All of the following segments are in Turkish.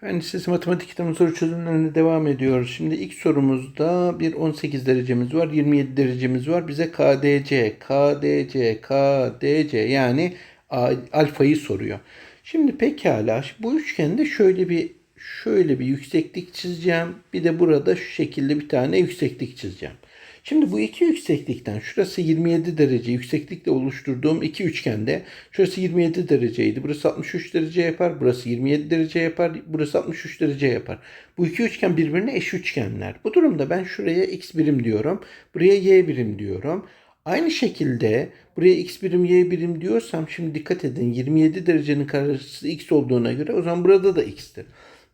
Fen Lisesi Matematik kitabının soru çözümlerine devam ediyoruz. Şimdi ilk sorumuzda bir 18 derecemiz var, 27 derecemiz var. Bize KDC, KDC, KDC yani alfayı soruyor. Şimdi pekala bu üçgende şöyle bir şöyle bir yükseklik çizeceğim. Bir de burada şu şekilde bir tane yükseklik çizeceğim. Şimdi bu iki yükseklikten şurası 27 derece yükseklikle oluşturduğum iki üçgende şurası 27 dereceydi. Burası 63 derece yapar. Burası 27 derece yapar. Burası 63 derece yapar. Bu iki üçgen birbirine eş üçgenler. Bu durumda ben şuraya x birim diyorum. Buraya y birim diyorum. Aynı şekilde buraya x birim y birim diyorsam şimdi dikkat edin 27 derecenin karşısı x olduğuna göre o zaman burada da x'tir.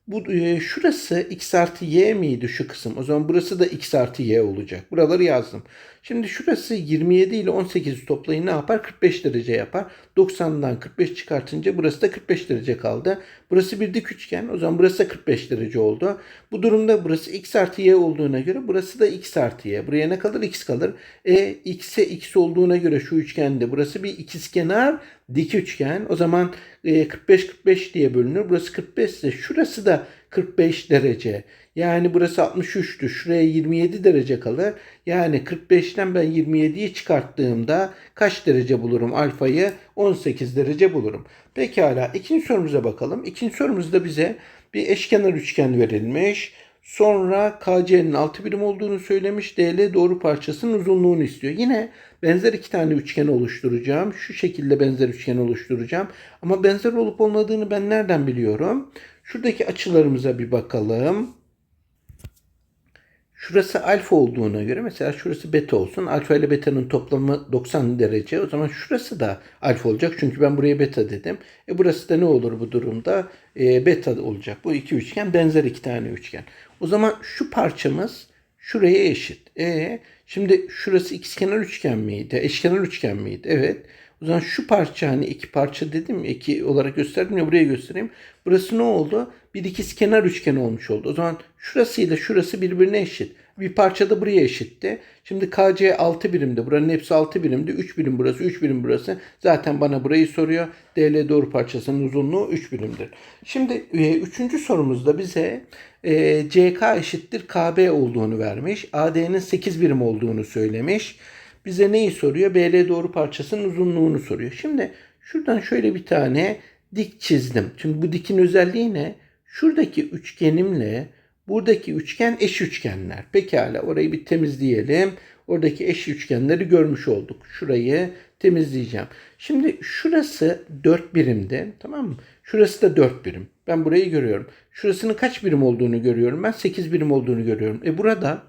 Bu e, şurası x artı y miydi şu kısım? O zaman burası da x artı y olacak. Buraları yazdım. Şimdi şurası 27 ile 18'i toplayın ne yapar? 45 derece yapar. 90'dan 45 çıkartınca burası da 45 derece kaldı. Burası bir dik üçgen. O zaman burası da 45 derece oldu. Bu durumda burası x artı y olduğuna göre burası da x artı y. Buraya ne kalır? x kalır. E x'e x olduğuna göre şu üçgende burası bir ikizkenar dik üçgen. O zaman 45-45 diye bölünür. Burası 45 ise şurası da 45 derece. Yani burası 63'tü. Şuraya 27 derece kalır. Yani 45'ten ben 27'yi çıkarttığımda kaç derece bulurum alfayı? 18 derece bulurum. Pekala ikinci sorumuza bakalım. İkinci sorumuzda bize bir eşkenar üçgen verilmiş. Sonra KC'nin 6 birim olduğunu söylemiş. DL doğru parçasının uzunluğunu istiyor. Yine benzer iki tane üçgen oluşturacağım. Şu şekilde benzer üçgen oluşturacağım. Ama benzer olup olmadığını ben nereden biliyorum? Şuradaki açılarımıza bir bakalım. Şurası alfa olduğuna göre mesela şurası beta olsun. Alfa ile beta'nın toplamı 90 derece. O zaman şurası da alfa olacak. Çünkü ben buraya beta dedim. E burası da ne olur bu durumda? E, beta olacak. Bu iki üçgen benzer iki tane üçgen. O zaman şu parçamız şuraya eşit. E şimdi şurası ikizkenar üçgen miydi? Eşkenar üçgen miydi? Evet. O zaman şu parça hani iki parça dedim ya iki olarak gösterdim ya buraya göstereyim. Burası ne oldu? Bir ikizkenar üçgen olmuş oldu. O zaman şurası ile şurası birbirine eşit. Bir parça da buraya eşitti. Şimdi KC 6 birimde. Buranın hepsi 6 birimde. 3 birim burası, 3 birim burası. Zaten bana burayı soruyor. DL doğru parçasının uzunluğu 3 birimdir. Şimdi e, üçüncü sorumuzda bize e, CK eşittir KB olduğunu vermiş. AD'nin 8 birim olduğunu söylemiş bize neyi soruyor? BL doğru parçasının uzunluğunu soruyor. Şimdi şuradan şöyle bir tane dik çizdim. Şimdi bu dikin özelliği ne? Şuradaki üçgenimle buradaki üçgen eş üçgenler. Pekala orayı bir temizleyelim. Oradaki eş üçgenleri görmüş olduk. Şurayı temizleyeceğim. Şimdi şurası 4 birimde tamam mı? Şurası da 4 birim. Ben burayı görüyorum. Şurasının kaç birim olduğunu görüyorum. Ben 8 birim olduğunu görüyorum. E burada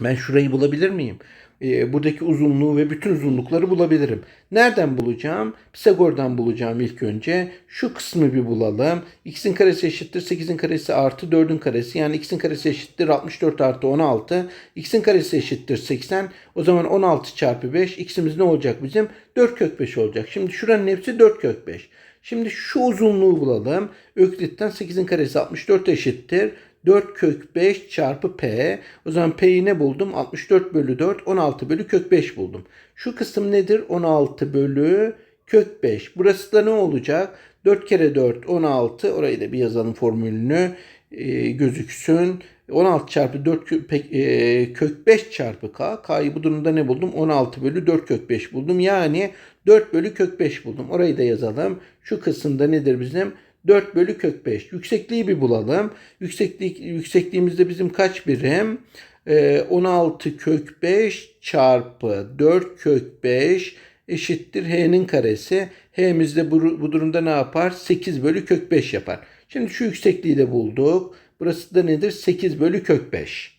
ben şurayı bulabilir miyim? E, buradaki uzunluğu ve bütün uzunlukları bulabilirim. Nereden bulacağım? Pisagor'dan bulacağım ilk önce. Şu kısmı bir bulalım. x'in karesi eşittir 8'in karesi artı 4'ün karesi. Yani x'in karesi eşittir 64 artı 16. x'in karesi eşittir 80. O zaman 16 çarpı 5. x'imiz ne olacak bizim? 4 kök 5 olacak. Şimdi şuranın hepsi 4 kök 5. Şimdi şu uzunluğu bulalım. Öklit'ten 8'in karesi 64 eşittir. 4 kök 5 çarpı p. O zaman p'yi ne buldum? 64 bölü 4 16 bölü kök 5 buldum. Şu kısım nedir? 16 bölü kök 5. Burası da ne olacak? 4 kere 4 16. Orayı da bir yazalım formülünü e, gözüksün. 16 çarpı 4 kök, e, kök 5 çarpı k. K'yı bu durumda ne buldum? 16 bölü 4 kök 5 buldum. Yani 4 bölü kök 5 buldum. Orayı da yazalım. Şu kısımda nedir bizim? 4 bölü kök 5. Yüksekliği bir bulalım. Yükseklik, yüksekliğimizde bizim kaç birim? Ee, 16 kök 5 çarpı 4 kök 5 eşittir h'nin karesi. H'miz de bu, bu durumda ne yapar? 8 bölü kök 5 yapar. Şimdi şu yüksekliği de bulduk. Burası da nedir? 8 bölü kök 5.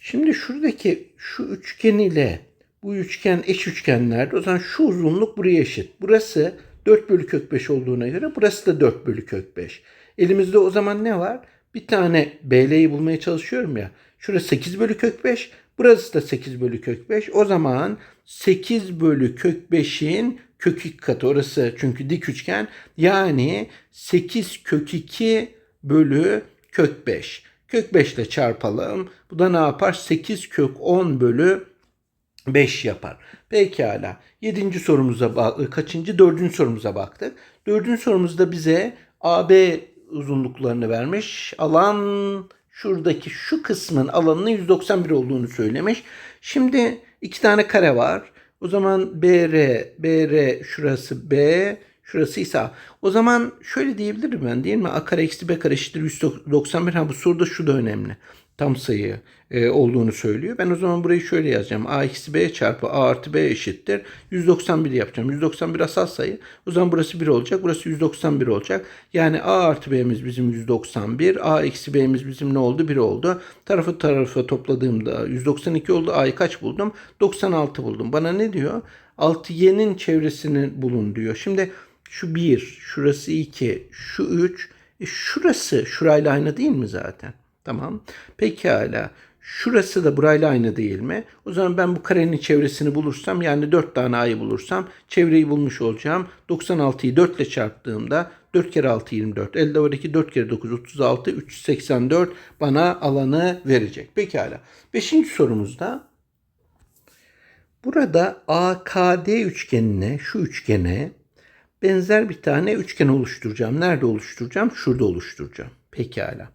Şimdi şuradaki şu üçgen ile bu üçgen eş üçgenlerde o zaman şu uzunluk buraya eşit. Burası 4 bölü kök 5 olduğuna göre burası da 4 bölü kök 5. Elimizde o zaman ne var? Bir tane BL'yi bulmaya çalışıyorum ya. Şurası 8 bölü kök 5. Burası da 8 bölü kök 5. O zaman 8 bölü kök 5'in kök 2 katı. Orası çünkü dik üçgen. Yani 8 kök 2 bölü kök 5. Kök 5 ile çarpalım. Bu da ne yapar? 8 kök 10 bölü 5 yapar. Pekala. Yedinci sorumuza bak kaçıncı? Dördüncü sorumuza baktık. Dördüncü sorumuzda bize AB uzunluklarını vermiş. Alan şuradaki şu kısmın alanının 191 olduğunu söylemiş. Şimdi iki tane kare var. O zaman BR, BR şurası B, şurası ise A. O zaman şöyle diyebilirim ben değil mi? A kare eksi B kare eşittir 191. Ha bu soruda şu da önemli. Tam sayı e, olduğunu söylüyor. Ben o zaman burayı şöyle yazacağım. A eksi B çarpı A artı B eşittir. 191 yapacağım. 191 asal sayı. O zaman burası 1 olacak. Burası 191 olacak. Yani A artı B'miz bizim 191. A eksi B'miz bizim ne oldu? 1 oldu. Tarafı tarafa topladığımda 192 oldu. A'yı kaç buldum? 96 buldum. Bana ne diyor? 6y'nin çevresini bulun diyor. Şimdi şu 1, şurası 2, şu 3, e şurası şurayla aynı değil mi zaten? Tamam. Pekala. Şurası da burayla aynı değil mi? O zaman ben bu karenin çevresini bulursam yani 4 tane a'yı bulursam çevreyi bulmuş olacağım. 96'yı 4 ile çarptığımda 4 kere 6 24. Elde var 2 4 kere 9 36 384 bana alanı verecek. Pekala. Beşinci sorumuzda burada AKD üçgenine şu üçgene benzer bir tane üçgen oluşturacağım. Nerede oluşturacağım? Şurada oluşturacağım. Pekala.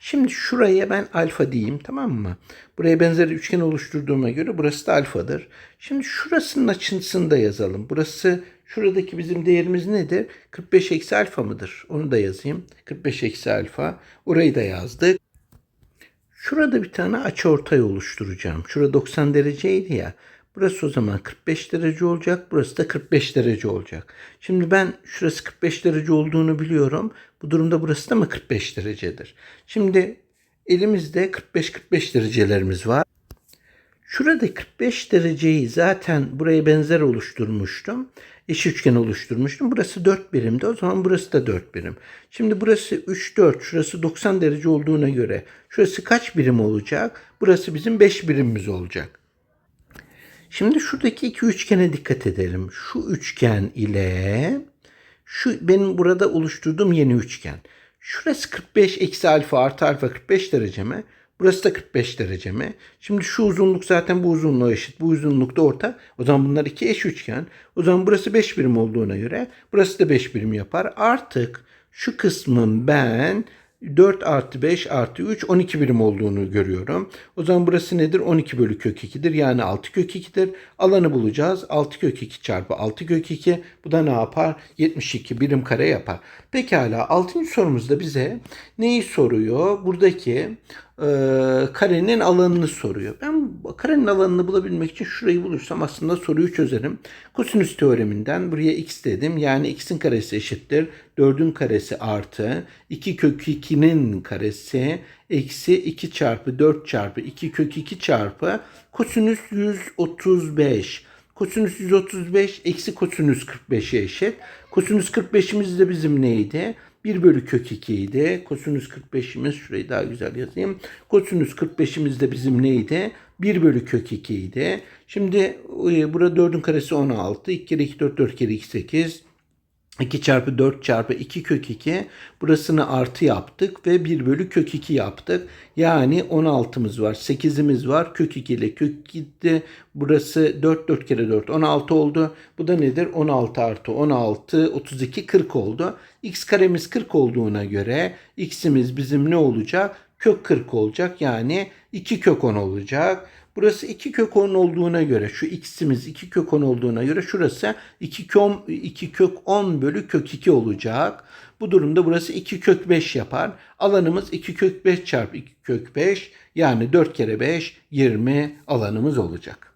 Şimdi şuraya ben alfa diyeyim tamam mı? Buraya benzer üçgen oluşturduğuma göre burası da alfadır. Şimdi şurasının açısını da yazalım. Burası şuradaki bizim değerimiz nedir? 45 eksi alfa mıdır? Onu da yazayım. 45 eksi alfa. Orayı da yazdık. Şurada bir tane açıortay oluşturacağım. Şurada 90 dereceydi ya. Burası o zaman 45 derece olacak. Burası da 45 derece olacak. Şimdi ben şurası 45 derece olduğunu biliyorum. Bu durumda burası da mı 45 derecedir? Şimdi elimizde 45-45 derecelerimiz var. Şurada 45 dereceyi zaten buraya benzer oluşturmuştum. Eş üçgen oluşturmuştum. Burası 4 birimdi. O zaman burası da 4 birim. Şimdi burası 3, 4. Şurası 90 derece olduğuna göre şurası kaç birim olacak? Burası bizim 5 birimimiz olacak. Şimdi şuradaki iki üçgene dikkat edelim. Şu üçgen ile şu benim burada oluşturduğum yeni üçgen. Şurası 45 eksi alfa artı alfa 45 derece mi? Burası da 45 derece mi? Şimdi şu uzunluk zaten bu uzunluğa eşit. Bu uzunluk da orta. O zaman bunlar iki eş üçgen. O zaman burası 5 birim olduğuna göre burası da 5 birim yapar. Artık şu kısmın ben 4 artı 5 artı 3 12 birim olduğunu görüyorum. O zaman burası nedir? 12 bölü kök 2'dir. Yani 6 kök 2'dir. Alanı bulacağız. 6 kök 2 çarpı 6 kök 2. Bu da ne yapar? 72 birim kare yapar. Pekala 6. sorumuzda bize neyi soruyor? Buradaki e, karenin alanını soruyor. Ben karenin alanını bulabilmek için şurayı bulursam aslında soruyu çözerim. Kosinüs teoreminden buraya x dedim. Yani x'in karesi eşittir. 4'ün karesi artı 2 kök 2'nin karesi eksi 2 çarpı 4 çarpı 2 kök 2 çarpı kosinüs 135. Kosinüs 135 eksi kosinüs 45'e eşit. Kosinüs 45'imiz de bizim neydi? 1 bölü kök 2 idi. Kosinüs 45'imiz şurayı daha güzel yazayım. Kosinüs 45'imiz de bizim neydi? 1 bölü kök 2 idi. Şimdi e, burada 4'ün karesi 16. 2 kere 2 4 4 kere 2 8. 2 çarpı 4 çarpı 2 kök 2 burasını artı yaptık ve 1 bölü kök 2 yaptık. Yani 16'mız var 8'imiz var kök 2 ile kök gitti. Burası 4 4 kere 4 16 oldu. Bu da nedir? 16 artı 16 32 40 oldu. X karemiz 40 olduğuna göre x'imiz bizim ne olacak? Kök 40 olacak yani 2 kök 10 olacak. Burası 2 kök 10 olduğuna göre şu x'imiz 2 kök 10 olduğuna göre şurası 2 kök, 2 kök 10 bölü kök 2 olacak. Bu durumda burası 2 kök 5 yapar. Alanımız 2 kök 5 çarpı 2 kök 5 yani 4 kere 5 20 alanımız olacak.